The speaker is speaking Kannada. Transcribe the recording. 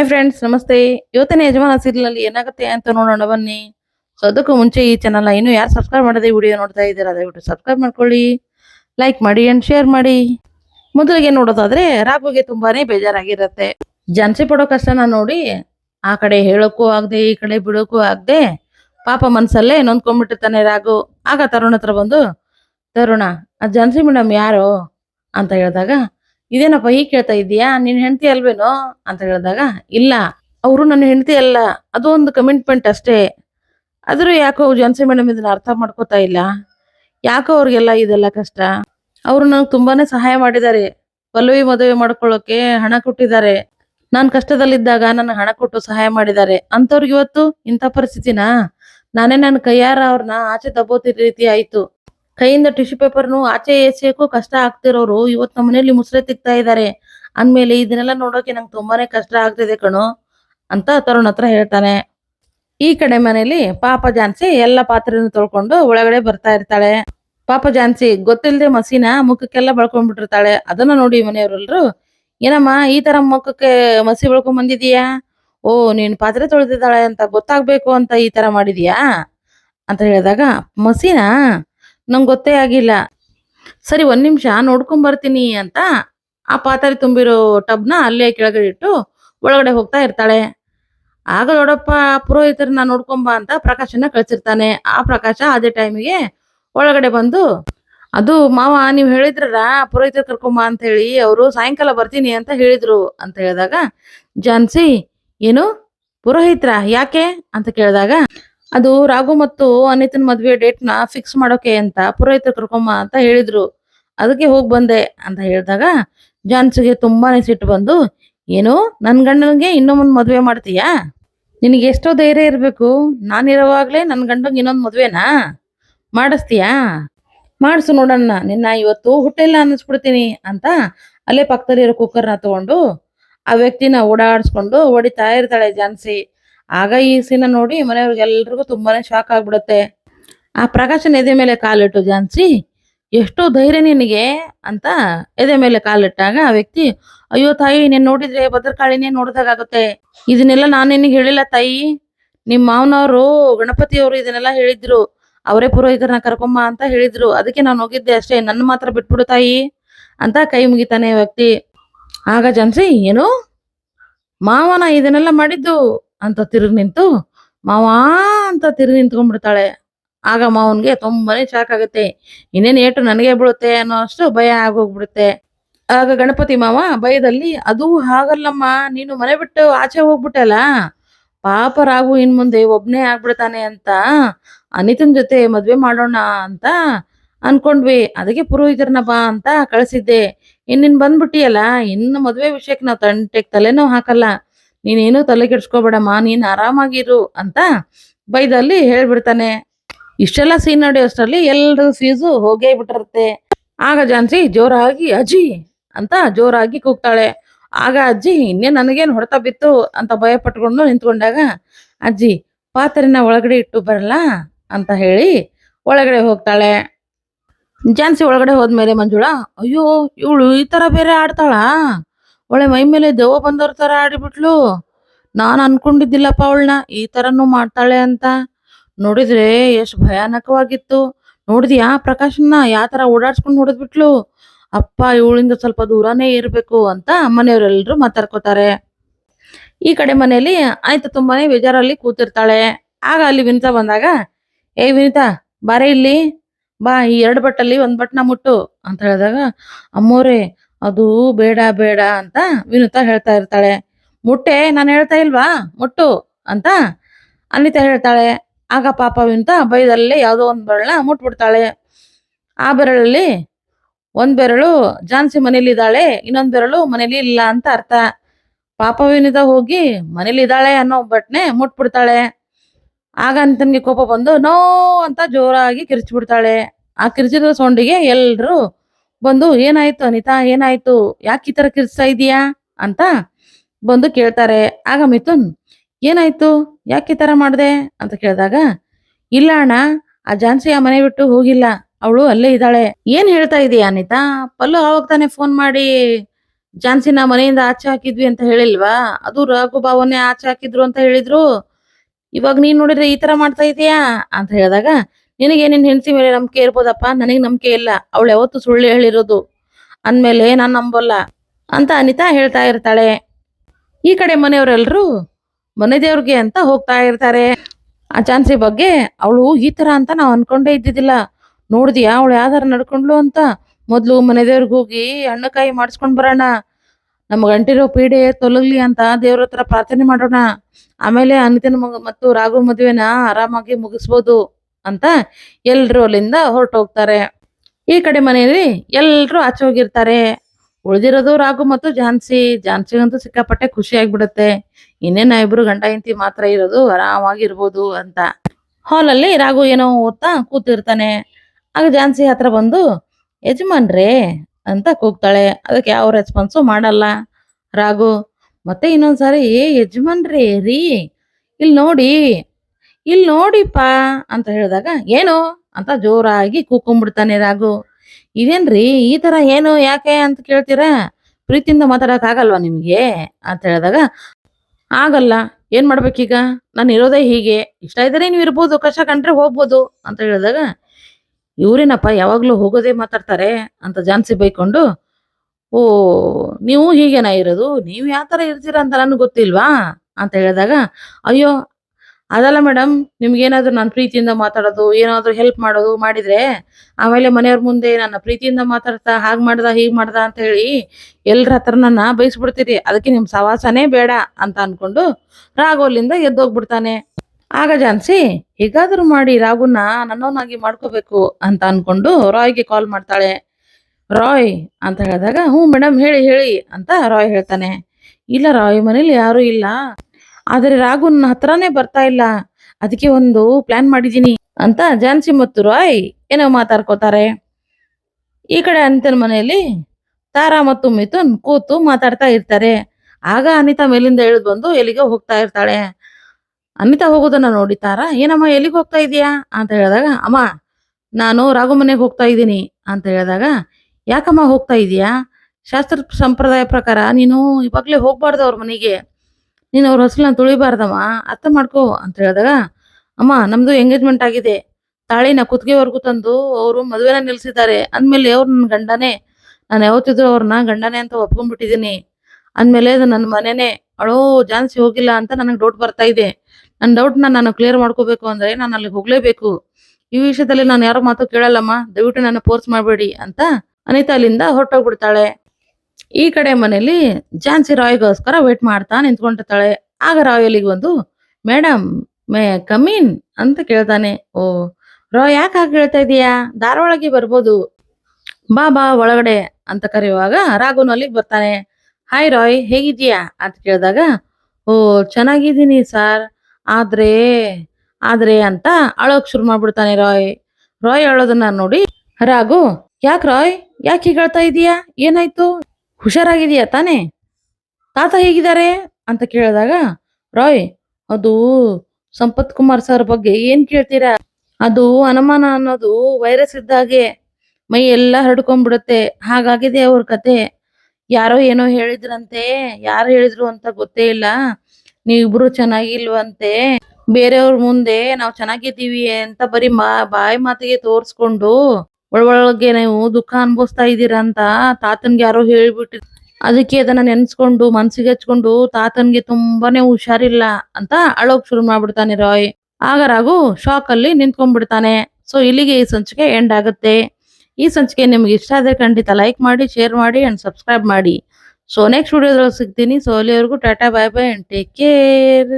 ಹಾಯ್ ಫ್ರೆಂಡ್ಸ್ ನಮಸ್ತೆ. ಇವತ್ತಿನ ಯಜಮಾನ ಸೀರಿಯಲಲ್ಲಿ ಏನಾಗುತ್ತೆ ಅಂತ ನೋಡೋಣ ಬನ್ನಿ. ಸೊ ಅದಕ್ಕೂ ಮುಂಚೆ ಈ ಚಾನಲ್ ಇನ್ನು ಯಾರು ಸಬ್ಸ್ಕ್ರೈಬ್ ಮಾಡದೆ ವಿಡಿಯೋ ನೋಡ್ತಾ ಇದ್ದೀರಾ, ದಯವಿಟ್ಟು ಸಬ್ಸ್ಕ್ರೈಬ್ ಮಾಡ್ಕೊಳ್ಳಿ. ಲೈಕ್ ಮಾಡಿ ಅಂಡ್ ಶೇರ್ ಮಾಡಿ. ಮೊದಲಿಗೆ ನೋಡೋದಾದ್ರೆ ರಾಘುಗೆ ತುಂಬಾನೇ ಬೇಜಾರಾಗಿರುತ್ತೆ. ಜಾನ್ಸಿ ಪಡೋ ಕಷ್ಟನ ನೋಡಿ ಆ ಕಡೆ ಹೇಳೋಕ್ಕೂ ಆಗದೆ, ಈ ಕಡೆ ಬಿಡೋಕ್ಕೂ ಆಗದೆ ಪಾಪ ಮನ್ಸಲ್ಲೇ ನೊಂದ್ಕೊಂಡ್ಬಿಟ್ಟಿರ್ತಾನೆ ರಾಘು. ಆಗ ತರುಣ ಹತ್ರ ಬಂದು, ತರುಣ, ಆ ಜನಸಿ ಮೇಡಮ್ ಯಾರು? ಅಂತ ಹೇಳಿದಾಗ ಇದೇನಪ್ಪ ಹೀಗೆ ಕೇಳ್ತಾ ಇದೀಯಾ ನಿನ್ ಹೆಂಡತಿ ಅಲ್ವೇನೋ? ಅಂತ ಹೇಳಿದಾಗ, ಇಲ್ಲ, ಅವರು ನನ್ನ ಹೆಂಡತಿ ಅಲ್ಲ. ಅದು ಒಂದು ಕಮಿಟ್ಮೆಂಟ್ ಅಷ್ಟೇ. ಆದ್ರೂ ಯಾಕೋ ಜಾನ್ಸಿ ಮೇಡಮ್ ಇದನ್ನ ಅರ್ಥ ಮಾಡ್ಕೋತಾ ಇಲ್ಲ. ಯಾಕೋ ಅವ್ರಿಗೆಲ್ಲ ಇದೆಲ್ಲ ಕಷ್ಟ? ಅವರು ನನಗೆ ತುಂಬಾನೇ ಸಹಾಯ ಮಾಡಿದ್ದಾರೆ. ಪಲ್ಲವಿ ಮದುವೆ ಮಾಡ್ಕೊಳ್ಳೋಕೆ ಹಣ ಕೊಟ್ಟಿದ್ದಾರೆ. ನಾನ್ ಕಷ್ಟದಲ್ಲಿದ್ದಾಗ ನನ್ನ ಹಣ ಕೊಟ್ಟು ಸಹಾಯ ಮಾಡಿದ್ದಾರೆ. ಅಂತವ್ರಿಗೆ ಇವತ್ತು ಇಂಥ ಪರಿಸ್ಥಿತಿನ? ನಾನೇ ನನ್ನ ಕೈಯಾರ ಅವ್ರನ್ನ ಆಚೆ ದಬ್ಬೋತಿ ರೀತಿ ಆಯ್ತು. ಕೈಯಿಂದ ಟಿಶ್ಯೂ ಪೇಪರ್ನು ಆಚೆ ಎಸೆಯಕ್ಕೂ ಕಷ್ಟ ಆಗ್ತಿರೋರು ಇವತ್ತು ನಮ್ಮ ಮನೇಲಿ ಮುಸ್ರೆ ತಿಕ್ತಾ ಇದ್ದಾರೆ ಅಂದ್ಮೇಲೆ ಇದನ್ನೆಲ್ಲ ನೋಡೋಕೆ ನಂಗೆ ತುಂಬಾನೇ ಕಷ್ಟ ಆಗ್ತಿದೆ ಕಣೋ ಅಂತ ತರುಣ್ ಹತ್ರ ಹೇಳ್ತಾನೆ. ಈ ಕಡೆ ಮನೇಲಿ ಪಾಪ ಜಾನ್ಸಿ ಎಲ್ಲ ಪಾತ್ರೆನ ತೊಳ್ಕೊಂಡು ಒಳಗಡೆ ಬರ್ತಾ ಇರ್ತಾಳೆ. ಪಾಪ ಜಾನ್ಸಿ ಗೊತ್ತಿಲ್ಲದೆ ಮಸಿನ ಮುಖಕ್ಕೆಲ್ಲ ಬಳ್ಕೊಂಡ್ಬಿಟ್ಟಿರ್ತಾಳೆ. ಅದನ್ನ ನೋಡಿ ಮನೆಯವರೆಲ್ಲರೂ ಏನಮ್ಮ ಈ ತರ ಮುಖಕ್ಕೆ ಮಸಿ ಬಳ್ಕೊಂಡ್ ಬಂದಿದೀಯಾ? ಓ, ನೀನ್ ಪಾತ್ರೆ ತೊಳೆದಿದ್ದಾಳೆ ಅಂತ ಗೊತ್ತಾಗ್ಬೇಕು ಅಂತ ಈ ತರ ಮಾಡಿದೀಯಾ? ಅಂತ ಹೇಳಿದಾಗ, ಮಸಿನಾ? ನಂಗೆ ಗೊತ್ತೇ ಆಗಿಲ್ಲ. ಸರಿ ಒಂದ್ ನಿಮಿಷ ನೋಡ್ಕೊಂಡ್ ಬರ್ತೀನಿ ಅಂತ ಆ ಪಾತ್ರೆ ತುಂಬಿರೋ ಟಬ್ನ ಅಲ್ಲೇ ಕೆಳಗಡೆ ಇಟ್ಟು ಒಳಗಡೆ ಹೋಗ್ತಾ ಇರ್ತಾಳೆ. ಆಗ ನೋಡಪ್ಪ ಪುರೋಹಿತರನ್ನ ನೋಡ್ಕೊಂಬ ಅಂತ ಪ್ರಕಾಶನ ಕಳ್ಸಿರ್ತಾನೆ. ಆ ಪ್ರಕಾಶ ಅದೇ ಟೈಮಿಗೆ ಒಳಗಡೆ ಬಂದು, ಅದು ಮಾವ, ನೀವು ಹೇಳಿದ್ರಲ್ಲ, ಪುರೋಹಿತರು ಕರ್ಕೊಂಬ ಅಂತ ಹೇಳಿ, ಅವರು ಸಾಯಂಕಾಲ ಬರ್ತೀನಿ ಅಂತ ಹೇಳಿದ್ರು ಅಂತ ಹೇಳಿದಾಗ, ಜಾನ್ಸಿ, ಏನು ಪುರೋಹಿತ್ರ, ಯಾಕೆ? ಅಂತ ಕೇಳಿದಾಗ ಅದು ರಾಘು ಮತ್ತು ಅನಿತನ್ ಮದ್ವೆ ಡೇಟ್ನ ಫಿಕ್ಸ್ ಮಾಡೋಕೆ ಅಂತ ಪುರೋಹಿತರು ಕರ್ಕೊಂಬ ಅಂತ ಹೇಳಿದ್ರು. ಅದಕ್ಕೆ ಹೋಗ್ ಬಂದೆ ಅಂತ ಹೇಳಿದಾಗ, ಜಾನ್ಸಿಗೆ ತುಂಬಾನೇ ಸಿಟ್ಟು ಬಂದು, ಏನು ನನ್ನ ಗಂಡನಿಗೆ ಇನ್ನೊಂದು ಮದುವೆ ಮಾಡ್ತೀಯಾ? ನಿನಗೆ ಎಷ್ಟೋ ಧೈರ್ಯ ಇರಬೇಕು. ನಾನಿರೋವಾಗಲೇ ನನ್ನ ಗಂಡಂಗೆ ಇನ್ನೊಂದು ಮದ್ವೆನಾ? ಮಾಡಿಸ್ತೀಯಾ? ಮಾಡಿಸು ನೋಡಣ್ಣ, ನಿನ್ನ ಇವತ್ತು ಹುಟ್ಟಿಲ್ಲ ಅನ್ನಿಸ್ಬಿಡ್ತೀನಿ ಅಂತ ಅಲ್ಲೇ ಪಕ್ಕದಲ್ಲಿರೋ ಕುಕ್ಕರ್ನ ತಗೊಂಡು, ಆ ವ್ಯಕ್ತಿನ ಓಡಾಡಿಸ್ಕೊಂಡು ಹೊಡಿತಾ ಇರ್ತಾಳೆ ಜಾನ್ಸಿ. ಆಗ ಈ ಸೀನ ನೋಡಿ ಮನೆಯವ್ರಿಗೆಲ್ರಿಗೂ ತುಂಬಾನೇ ಶಾಕ್ ಆಗ್ಬಿಡುತ್ತೆ. ಆ ಪ್ರಕಾಶನ್ ಎದೆ ಮೇಲೆ ಕಾಲಿಟ್ಟು, ಜಾನ್ಸಿ, ಎಷ್ಟು ಧೈರ್ಯ ನಿನಗೆ ಅಂತ ಎದೆ ಮೇಲೆ ಕಾಲಿಟ್ಟಾಗ ಆ ವ್ಯಕ್ತಿ, ಅಯ್ಯೋ ತಾಯಿ, ನೀನ್ ನೋಡಿದ್ರೆ ಭದ್ರಕಾಳಿನೇ ನೋಡ್ದಾಗುತ್ತೆ ಇದನ್ನೆಲ್ಲ ನಾನು ನಿನಗೆ ಹೇಳಿಲ್ಲ ತಾಯಿ. ನಿಮ್ಮ ಮಾವನವರು ಗಣಪತಿಯವರು ಇದನ್ನೆಲ್ಲ ಹೇಳಿದ್ರು. ಅವರೇ ಪುರೋಹಿತರನ್ನ ಕರ್ಕೊಂಬ ಅಂತ ಹೇಳಿದ್ರು. ಅದಕ್ಕೆ ನಾನು ಹೋಗಿದ್ದೆ ಅಷ್ಟೇ. ನನ್ನ ಮಾತ್ರ ಬಿಟ್ಬಿಡು ತಾಯಿ ಅಂತ ಕೈ ಮುಗಿತಾನೆ ವ್ಯಕ್ತಿ. ಆಗ ಜಾನ್ಸಿ, ಏನು? ಮಾವನ ಇದನ್ನೆಲ್ಲ ಮಾಡಿದ್ದು ಅಂತ ತಿರುಗಿ ನಿಂತು ಮಾವ ಅಂತ ತಿರುಗಿ ನಿಂತ್ಕೊಂಡ್ಬಿಡ್ತಾಳೆ. ಆಗ ಮಾವನ್ಗೆ ತುಂಬಾನೇ ಶಾಕ್ ಆಗುತ್ತೆ. ಇನ್ನೇನ್ ಏಟು ನನಗೆ ಬೀಳುತ್ತೆ ಅನ್ನೋ ಅಷ್ಟು ಭಯ ಆಗೋಗ್ಬಿಡುತ್ತೆ. ಆಗ ಗಣಪತಿ ಮಾವ ಭಯದಲ್ಲಿ, ಅದು ಹಾಗಲ್ಲಮ್ಮ, ನೀನು ಮನೆ ಬಿಟ್ಟು ಆಚೆ ಹೋಗ್ಬಿಟ್ಟಲ್ಲ? ಪಾಪ ರಾಘು ಇನ್ ಮುಂದೆ ಒಬ್ನೇ ಆಗ್ಬಿಡ್ತಾನೆ ಅಂತ, ಅನಿತನ್ ಜೊತೆ ಮದ್ವೆ ಮಾಡೋಣ ಅಂತ ಅನ್ಕೊಂಡ್ವಿ. ಅದಕ್ಕೆ ಪುರೋಹಿತರನ್ನ ಬಾ ಅಂತ ಕಳಿಸಿದ್ದೆ. ಇನ್ ನೀನ್ ಬಂದ್ಬಿಟ್ಟಿಯಲ್ಲ, ಇನ್ನು ಮದ್ವೆ ವಿಷಯಕ್ಕೆ ನಾವು ತಂಟೆಗೆ ತಲೆನೋ ಹಾಕಲ್ಲ. ನೀನೇನು ತಲೆ ಕೆಡ್ಸ್ಕೊಬೇಡಮ್ಮ, ನೀನ್ ಆರಾಮಾಗಿರು ಅಂತ ಬೈದಲ್ಲಿ ಹೇಳ್ಬಿಡ್ತಾನೆ. ಇಷ್ಟೆಲ್ಲ ಸೀನ್ ನಡೆಯೋಷ್ಟರಲ್ಲಿ ಎಲ್ರ ಫೀಸು ಹೋಗೇ ಬಿಟ್ಟಿರುತ್ತೆ. ಆಗ ಜಾನ್ಸಿ ಜೋರಾಗಿ, ಅಜ್ಜಿ ಅಂತ ಜೋರಾಗಿ ಕೂಗ್ತಾಳೆ. ಆಗ ಅಜ್ಜಿ ಇನ್ನೇ ನನಗೇನ್ ಹೊಡೆತ ಬಿತ್ತು? ಅಂತ ಭಯ ಪಟ್ಕೊಂಡು ನಿಂತ್ಕೊಂಡಾಗ, ಅಜ್ಜಿ, ಪಾತ್ರೆನ ಒಳಗಡೆ ಇಟ್ಟು ಬರಲ್ಲ? ಅಂತ ಹೇಳಿ ಒಳಗಡೆ ಹೋಗ್ತಾಳೆ. ಜಾನ್ಸಿ ಒಳಗಡೆ ಹೋದ್ಮೇಲೆ ಮಂಜುಳಾ, ಅಯ್ಯೋ, ಇವಳು ಈ ತರ ಬೇರೆ ಆಡ್ತಾಳ? ಒಳ್ಳೆ ಮೈ ಮೇಲೆ ದೆವ್ವ ಬಂದವ್ರ ತರ ಆಡಿಬಿಟ್ಲು. ನಾನ್ ಅನ್ಕೊಂಡಿದ್ದಿಲ್ಲಪ್ಪ ಅವಳನ್ನ. ಈ ತರನು ಮಾಡ್ತಾಳೆ ಅಂತ. ನೋಡಿದ್ರೆ ಎಷ್ಟ್ ಭಯಾನಕವಾಗಿತ್ತು. ನೋಡಿದ್ಯಾ ಪ್ರಕಾಶನ್ನ ಯಾವ ತರ ಓಡಾಡ್ಸ್ಕೊಂಡು ನೋಡಿದ್ಬಿಟ್ಲು ಅಪ್ಪ, ಇವಳಿಂದ ಸ್ವಲ್ಪ ದೂರನೇ ಇರಬೇಕು ಅಂತ ಮನೆಯವರೆಲ್ಲರೂ ಮಾತಾಡ್ಕೋತಾರೆ. ಈ ಕಡೆ ಮನೆಯಲ್ಲಿ ಆಯ್ತು ತುಂಬಾನೇ ಬೇಜಾರಲ್ಲಿ ಕೂತಿರ್ತಾಳೆ. ಆಗ ಅಲ್ಲಿ ವಿನಿತಾ ಬಂದಾಗ, ಏ ವಿನಿತಾ, ಬಾರೆ ಇಲ್ಲಿ. ಬಾ, ಈ ಎರಡು ಬಟ್ಟಲ್ಲಿ ಒಂದ್ ಬಟ್ಟನ ಮುಟ್ಟು. ಅಂತ ಹೇಳಿದಾಗ, ಅಮ್ಮೋರೆ ಅದು ಬೇಡ ಬೇಡ ಅಂತ ವಿನುತಾ ಹೇಳ್ತಾ ಇರ್ತಾಳೆ. ಮುಟ್ಟೆ ನಾನು ಹೇಳ್ತಾ ಇಲ್ವಾ? ಮುಟ್ಟು ಅಂತ ಅನಿತಾ ಹೇಳ್ತಾಳೆ. ಆಗ ಪಾಪ ವಿನುತಾ ಬೈದಲ್ಲಿ ಯಾವುದೋ ಒಂದ್ ಬೆರಳನ್ನ ಮುಟ್ಬಿಡ್ತಾಳೆ. ಆ ಬೆರಳಲ್ಲಿ ಒಂದ್ ಬೆರಳು ಜಾನ್ಸಿ ಮನೇಲಿ ಇದ್ದಾಳೆ, ಇನ್ನೊಂದ್ ಬೆರಳು ಮನೇಲಿ ಇಲ್ಲ ಅಂತ ಅರ್ಥ. ಪಾಪ ವಿನುತ ಹೋಗಿ ಮನೇಲಿ ಇದ್ದಾಳೆ ಅನ್ನೋ ಬಟ್ನೆ ಮುಟ್ಬಿಡ್ತಾಳೆ. ಆಗ ಅಂತನ್ಗೆ ಕೋಪ ಬಂದು, ನೋ ಅಂತ ಜೋರಾಗಿ ಕಿರ್ಚ್ಬಿಡ್ತಾಳೆ. ಆ ಕಿರ್ಚಿದ ಸೌಂಡಿಗೆ ಎಲ್ರು ಬಂದು, ಏನಾಯ್ತು ಅನಿತಾ? ಏನಾಯ್ತು? ಯಾಕೆ ಈ ತರ ಕಿರ್ಸ್ತಾ ಇದೀಯಾ ಅಂತ ಬಂದು ಕೇಳ್ತಾರೆ. ಆಗ ಮಿಥುನ್, ಏನಾಯ್ತು? ಯಾಕೆ ಈ ತರ ಮಾಡ್ದೆ? ಅಂತ ಕೇಳಿದಾಗ, ಇಲ್ಲ ಅಣ್ಣ, ಆ ಜಾನ್ಸಿ ಆ ಮನೆ ಬಿಟ್ಟು ಹೋಗಿಲ್ಲ. ಅವಳು ಅಲ್ಲೇ ಇದ್ದಾಳೆ. ಏನ್ ಹೇಳ್ತಾ ಇದೀಯ ಅನಿತಾ? ಪಲ್ಲು ಆವಾಗ ತಾನೆ ಫೋನ್ ಮಾಡಿ ಝಾನ್ಸಿನ ಮನೆಯಿಂದ ಆಚೆ ಹಾಕಿದ್ವಿ ಅಂತ ಹೇಳಿಲ್ವಾ? ಅದು ರಘು ಬಾವನ್ನೇ ಆಚೆ ಹಾಕಿದ್ರು ಅಂತ ಹೇಳಿದ್ರು. ಇವಾಗ ನೀನ್ ನೋಡಿದ್ರೆ ಈ ತರ ಮಾಡ್ತಾ ಇದೀಯಾ? ಅಂತ ಹೇಳಿದಾಗ ನಿನಗೆ ನಿನ್ ಹೆಂಡತಿ ಮೇಲೆ ನಂಬಿಕೆ ಇರ್ಬೋದಪ್ಪ? ನನಗೆ ನಂಬಿಕೆ ಇಲ್ಲ. ಅವಳು ಯಾವತ್ತು ಸುಳ್ಳು ಹೇಳಿರೋದು. ಅಂದ್ಮೇಲೆ ನಾನ್ ನಂಬಲ್ಲ ಅಂತ ಅನಿತಾ ಹೇಳ್ತಾ ಇರ್ತಾಳೆ. ಈ ಕಡೆ ಮನೆಯವರೆಲ್ಲರೂ ಮನೆ ದೇವ್ರಿಗೆ ಅಂತ ಹೋಗ್ತಾ ಇರ್ತಾರೆ. ಆ ಚಾನ್ಸಿ ಬಗ್ಗೆ ಅವಳು ಈ ತರ ಅಂತ ನಾವು ಅನ್ಕೊಂಡೇ ಇದ್ದಿದ್ದಿಲ್ಲ. ನೋಡಿದ್ಯಾ ಅವಳು ಯಾವ್ದಾರ ನಡ್ಕೊಂಡ್ಲು ಅಂತ? ಮೊದಲು ಮನೆ ದೇವ್ರಿಗೆ ಹೋಗಿ ಹಣ್ಣುಕಾಯಿ ಮಾಡಿಸ್ಕೊಂಡ್ ಬರೋಣ. ನಮ್ಮ ಗಂಟಿರೋ ಪೀಡೆ ತೊಲಗ್ಲಿ ಅಂತ ದೇವ್ರ ಹತ್ರ ಪ್ರಾರ್ಥನೆ ಮಾಡೋಣ. ಆಮೇಲೆ ಅನಿತನ ಮತ್ತು ರಾಘು ಮದುವೆನ ಆರಾಮಾಗಿ ಮುಗಿಸ್ಬೋದು. ಅಂತ ಎಲ್ಲರೂ ಅಲ್ಲಿಂದ ಹೊರಟೋಗ್ತಾರೆ. ಈ ಕಡೆ ಮನೆಯಲ್ಲಿ ಎಲ್ರು ಆಚೆ ಹೋಗಿರ್ತಾರೆ. ಉಳಿದಿರೋದು ರಾಘು ಮತ್ತು ಝಾನ್ಸಿ. ಝಾನ್ಸಿಗಂತೂ ಸಿಕ್ಕಾಪಟ್ಟೆ ಖುಷಿ ಆಗ್ಬಿಡುತ್ತೆ. ಇನ್ನೇನ ಇಬ್ರು ಗಂಡ ಹೆಂಡತಿ ಮಾತ್ರ ಇರೋದು ಆರಾಮಾಗಿರ್ಬೋದು ಅಂತ. ಹಾಲಲ್ಲಿ ರಾಘು ಏನೋ ಓದ್ತಾ ಕೂತಿರ್ತಾನೆ. ಆಗ ಝಾನ್ಸಿ ಹತ್ರ ಬಂದು, ಯಜಮಾನ್ರೇ ಅಂತ ಕೂಗ್ತಾಳೆ. ಅದಕ್ಕೆ ಯಾವ ರೆಸ್ಪಾನ್ಸು ಮಾಡಲ್ಲ. ರಾಘು, ಮತ್ತೆ ಇನ್ನೊಂದ್ಸಾರಿ, ಏ, ಯಜಮಾನ್ರೇ, ರೀ, ಇಲ್ಲಿ ನೋಡಿ ಇಲ್ಲಿ ನೋಡಿಪ್ಪ ಅಂತ ಹೇಳಿದಾಗ, ಏನು? ಅಂತ ಜೋರಾಗಿ ಕೂಕೊಂಡ್ಬಿಡ್ತಾನೆ ರಾಘು. ಇದೇನ್ರಿ ಈ ತರ ಏನು, ಯಾಕೆ? ಅಂತ ಕೇಳ್ತೀರಾ? ಪ್ರೀತಿಯಿಂದ ಮಾತಾಡಕ್ ಆಗಲ್ವಾ ನಿಮ್ಗೆ? ಅಂತ ಹೇಳಿದಾಗ, ಆಗಲ್ಲ. ಏನ್ ಮಾಡ್ಬೇಕೀಗ? ನಾನು ಇರೋದೇ ಹೀಗೆ. ಇಷ್ಟ ಇದ್ರೆ ನೀವು ಇರ್ಬೋದು, ಕಷ್ಟ ಕಂಡ್ರೆ ಹೋಗ್ಬೋದು. ಅಂತ ಹೇಳಿದಾಗ, ಇವ್ರೇನಪ್ಪ ಯಾವಾಗ್ಲೂ ಹೋಗೋದೇ ಮಾತಾಡ್ತಾರೆ? ಅಂತ ಜಾನ್ಸಿ ಬೈಕೊಂಡು, ಓ, ನೀವು ಹೀಗೇನಾ ಇರೋದು? ನೀವು ಯಾವ ತರ ಇರ್ತೀರಾ ಅಂತ ನನಗೆ ಗೊತ್ತಿಲ್ವಾ? ಅಂತ ಹೇಳಿದಾಗ, ಅಯ್ಯೋ ಅದಲ್ಲ ಮೇಡಮ್ ನಿಮ್ಗೇನಾದ್ರೂ ನಾನು ಪ್ರೀತಿಯಿಂದ ಮಾತಾಡೋದು, ಏನಾದರೂ ಹೆಲ್ಪ್ ಮಾಡೋದು ಮಾಡಿದ್ರೆ, ಆಮೇಲೆ ಮನೆಯವ್ರ ಮುಂದೆ ನನ್ನ ಪ್ರೀತಿಯಿಂದ ಮಾತಾಡ್ತಾ, ಹಾಗೆ ಮಾಡ್ದ, ಹೀಗ್ ಮಾಡ್ದ ಅಂತ ಹೇಳಿ ಎಲ್ರ ಹತ್ರ ನನ್ನ ಬಯಸ್ಬಿಡ್ತೀರಿ ಅದಕ್ಕೆ ನಿಮ್ ಸವಾಸನೇ ಬೇಡ ಅಂತ ಅನ್ಕೊಂಡು ರಾಘವಲ್ಲಿಂದ ಎದ್ದೋಗ್ಬಿಡ್ತಾನೆ. ಆಗ ಜಾನ್ಸಿ, ಹೇಗಾದ್ರೂ ಮಾಡಿ ರಾಘುನ ನನ್ನವನಾಗಿ ಮಾಡ್ಕೋಬೇಕು ಅಂತ ಅನ್ಕೊಂಡು ರಾಯ್ಗೆ ಕಾಲ್ ಮಾಡ್ತಾಳೆ. ರಾಯ್ ಅಂತ ಹೇಳಿದಾಗ, ಹ್ಞೂ ಮೇಡಮ್ ಹೇಳಿ ಹೇಳಿ ಅಂತ ರಾಯ್ ಹೇಳ್ತಾನೆ. ಇಲ್ಲ ರಾಯ್ ಮನೇಲಿ ಯಾರು ಇಲ್ಲ. ಆದರೆ ರಾಘು ನನ್ನ ಹತ್ರನೇ ಬರ್ತಾ ಇಲ್ಲ. ಅದಕ್ಕೆ ಒಂದು ಪ್ಲಾನ್ ಮಾಡಿದ್ದೀನಿ ಅಂತ ಜಾನ್ಸಿ ಮತ್ತು ರಾಯ್ ಏನೋ ಮಾತಾಡ್ಕೋತಾರೆ ಈ ಕಡೆ ಅನಿತನ ಮನೆಯಲ್ಲಿ ತಾರಾ ಮತ್ತು ಮಿಥುನ್ ಕೂತು ಮಾತಾಡ್ತಾ ಇರ್ತಾರೆ. ಆಗ ಅನಿತಾ ಮೇಲಿಂದ ಇಳಿದು ಬಂದು ಎಲ್ಲಿಗೆ ಹೋಗ್ತಾ ಇರ್ತಾಳೆ. ಅನಿತಾ ಹೋಗೋದನ್ನ ನೋಡಿ ತಾರಾ, ಏನಮ್ಮ ಎಲ್ಲಿಗೆ ಹೋಗ್ತಾ ಇದೀಯಾ ಅಂತ ಹೇಳಿದಾಗ, ಅಮ್ಮ, ನಾನು ರಾಘು ಮನೆಗೆ ಹೋಗ್ತಾ ಇದ್ದೀನಿ ಅಂತ ಹೇಳಿದಾಗ, ಯಾಕಮ್ಮ ಹೋಗ್ತಾ ಇದೀಯಾ ಶಾಸ್ತ್ರ ಸಂಪ್ರದಾಯ ಪ್ರಕಾರ ನೀನು ಇವಾಗ್ಲೇ ಹೋಗ್ಬಾರ್ದು ಅವ್ರ ಮನೆಗೆ. ನೀನು ಅವ್ರ ಹೊಸಲನ್ನ ತುಳಿಬಾರ್ದಮ್ಮ, ಅರ್ಥ ಮಾಡ್ಕೋ ಅಂತ ಹೇಳಿದಾಗ, ಅಮ್ಮ, ನಮ್ದು ಎಂಗೇಜ್ಮೆಂಟ್ ಆಗಿದೆ. ತಾಳಿನ ಕುತ್ತಿಗೆವರೆಗೂ ತಂದು ಅವರು ಮದುವೆನ ನಿಲ್ಸಿದ್ದಾರೆ. ಅಂದಮೇಲೆ ಅವ್ರು ನನ್ನ ಗಂಡನೇ, ನಾನು ಯಾವತ್ತಿದ್ರು ಅವ್ರನ್ನ ಗಂಡನೇ ಅಂತ ಒಪ್ಕೊಂಡ್ಬಿಟ್ಟಿದ್ದೀನಿ ಅಂದಮೇಲೆ ಅದು ನನ್ನ ಮನೆನೇ. ಅಳೋ ಜಾನ್ಸಿ ಹೋಗಿಲ್ಲ ಅಂತ ನನಗೆ ಡೌಟ್ ಬರ್ತಾ ಇದೆ. ನನ್ನ ಡೌಟ್ನ ನಾನು ಕ್ಲಿಯರ್ ಮಾಡ್ಕೋಬೇಕು ಅಂದ್ರೆ ನಾನು ಅಲ್ಲಿಗೆ ಹೋಗಲೇಬೇಕು. ಈ ವಿಷಯದಲ್ಲಿ ನಾನು ಯಾರೋ ಮಾತು ಕೇಳಲ್ಲಮ್ಮ. ದಯವಿಟ್ಟು ನನ್ನ ಫೋರ್ಸ್ ಮಾಡಬೇಡಿ ಅಂತ ಅನಿತಾ ಅಲ್ಲಿಂದ ಹೊರಟೋಗ್ಬಿಡ್ತಾಳೆ. ಈ ಕಡೆ ಮನೇಲಿ ಝಾನ್ಸಿ ರಾಯ್ಗೋಸ್ಕರ ವೇಟ್ ಮಾಡ್ತಾ ನಿಂತ್ಕೊಂಡಿರ್ತಾಳೆ. ಆಗ ರಾಯ್ ಅಲ್ಲಿಗೆ ಬಂದು ಮೇಡಮ್ ಮೇ ಕಮೀನ್ ಅಂತ ಕೇಳ್ತಾನೆ. ಓ, ರಾಯ್ ಯಾಕೆ ಹಾಗೆ ಹೇಳ್ತಾ ಇದೀಯಾ? ಧಾರವಾಳಗೆ ಬರ್ಬೋದು. ಬಾ ಬಾ, ಒಳಗಡೆ ಅಂತ ಕರೆಯುವಾಗ ರಾಘುನು ಅಲ್ಲಿಗೆ ಬರ್ತಾನೆ. ಹಾಯ್ ರಾಯ್ ಹೇಗಿದ್ಯಾ ಅಂತ ಕೇಳಿದಾಗ, ಓ, ಚೆನ್ನಾಗಿದ್ದೀನಿ ಸರ್. ಆದ್ರೆ ಆದ್ರೆ ಅಂತ ಅಳೋಕ್ ಶುರು ಮಾಡ್ಬಿಡ್ತಾನೆ ರಾಯ್. ರಾಯ್ ಅಳೋದನ್ನ ನೋಡಿ ರಾಘು, ಯಾಕೆ ರಾಯ್? ಯಾಕೆ ಹೇಳ್ತಾ ಇದೀಯಾ? ಏನಾಯ್ತು? ಹುಷಾರಾಗಿದೀಯಾ ತಾನೇ? ತಾತ ಹೇಗಿದ್ದಾರೆ? ಅಂತ ಕೇಳಿದಾಗ, ರಾಯ್, ಅದು ಸಂಪತ್ ಕುಮಾರ್ ಸರ್ ಬಗ್ಗೆ ಏನ್ ಕೇಳ್ತೀರಾ? ಅದು ಅನುಮಾನ ಅನ್ನೋದು ವೈರಸ್ ಇದ್ದಾಗೆ ಮೈ ಎಲ್ಲ ಹರಡ್ಕೊಂಡ್ಬಿಡುತ್ತೆ. ಹಾಗಾಗಿದೆ ಅವ್ರ ಕತೆ. ಯಾರೋ ಏನೋ ಹೇಳಿದ್ರಂತೆ. ಯಾರು ಹೇಳಿದ್ರು ಅಂತ ಗೊತ್ತೇ ಇಲ್ಲ. ನೀವಿಬ್ರು ಚೆನ್ನಾಗಿಲ್ವಂತೆ. ಬೇರೆಯವ್ರ ಮುಂದೆ ನಾವು ಚೆನ್ನಾಗಿದ್ದೀವಿ ಅಂತ ಬರೀ ಮಾ, ಬಾಯಿ ಮಾತಿಗೆ ತೋರ್ಸ್ಕೊಂಡು ಒಳೊಳಗೆ ನೀವು ದುಃಖ ಅನ್ಭವಿಸ್ತಾ ಇದೀರ ಅಂತ ತಾತನ್ಗೆ ಯಾರೋ ಹೇಳ್ಬಿಟ್ಟಿದ್ರು. ಅದಕ್ಕೆ ಅದನ್ನ ನೆನ್ಸ್ಕೊಂಡು ಮನ್ಸಿಗೆ ಹಚ್ಕೊಂಡು ತಾತನ್ಗೆ ತುಂಬಾನೇ ಹುಷಾರಿಲ್ಲ ಅಂತ ಅಳೋಕ್ ಶುರು ಮಾಡ್ಬಿಡ್ತಾನೆ ರಾಯ್. ಆಗ ರಾಘು ಶಾಕ್ ಅಲ್ಲಿ ನಿಂತ್ಕೊಂಡ್ಬಿಡ್ತಾನೆ. ಸೊ ಇಲ್ಲಿಗೆ ಈ ಸಂಚಿಕೆ ಎಂಡ್ ಆಗುತ್ತೆ. ಈ ಸಂಚಿಕೆ ನಿಮ್ಗೆ ಇಷ್ಟ ಆದ್ರೆ ಖಂಡಿತ ಲೈಕ್ ಮಾಡಿ ಶೇರ್ ಮಾಡಿ ಅಂಡ್ ಸಬ್ಸ್ಕ್ರೈಬ್ ಮಾಡಿ. ಸೊ ನೆಕ್ಸ್ಟ್ ವಿಡಿಯೋದ್ರಲ್ಲಿ ಸಿಗ್ತೀನಿ. ಸೊ ಅಲ್ಲಿವರೆಗೂ tata bye bye and take care